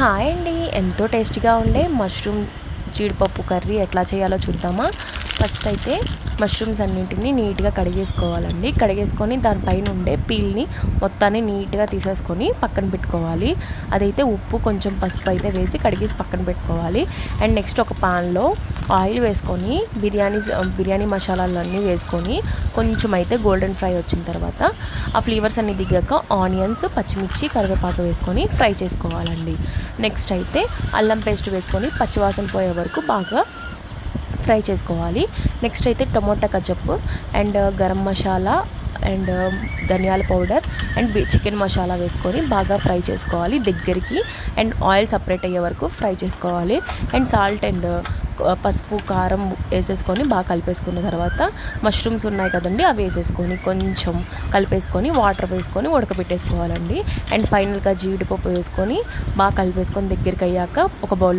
Hi అండి. ఎంతో టేస్టీగా ఉండే మష్రూమ్ జీడిపప్పు కర్రీ ఎట్లా చేయాలో చూద్దామా? ఫస్ట్ అయితే మష్రూమ్స్ అన్నింటినీ నీట్గా కడిగేసుకోవాలండి. కడిగేసుకొని దానిపైన ఉండే పీల్ని మొత్తాన్ని నీట్గా తీసేసుకొని పక్కన పెట్టుకోవాలి. అదైతే ఉప్పు కొంచెం పసుపు అయితే వేసి కడిగేసి పక్కన పెట్టుకోవాలి. అండ్ నెక్స్ట్ ఒక పాన్లో ఆయిల్ వేసుకొని బిర్యానీ బిర్యానీ మసాలాలన్నీ వేసుకొని కొంచెం అయితే గోల్డెన్ ఫ్రై వచ్చిన తర్వాత ఆ ఫ్లేవర్స్ అన్ని దిగాక ఆనియన్స్ పచ్చిమిర్చి కరివేపాకు వేసుకొని ఫ్రై చేసుకోవాలండి. నెక్స్ట్ అయితే అల్లం పేస్ట్ వేసుకొని పచ్చివాసన పోయే వరకు బాగా ఫ్రై చేసుకోవాలి. నెక్స్ట్ అయితే tomato ketchup and uh, garam masala and um, ధనియాల పౌడర్ అండ్ చికెన్ మసాలా వేసుకొని బాగా ఫ్రై చేసుకోవాలి దగ్గరికి. అండ్ ఆయిల్ సపరేట్ అయ్యే వరకు ఫ్రై చేసుకోవాలి. అండ్ సాల్ట్ అండ్ uh, పసుపు కారం వేసేసుకొని బాగా కలిపేసుకున్న తర్వాత మష్రూమ్స్ ఉన్నాయి కదండి అవి వేసేసుకొని కొంచెం కలిపేసుకొని వాటర్ వేసుకొని ఉడకబెట్టేసుకోవాలండి. అండ్ ఫైనల్గా జీడిపప్పు వేసుకొని బాగా కలిపేసుకొని దగ్గరికి అయ్యాక ఒక బౌల్లో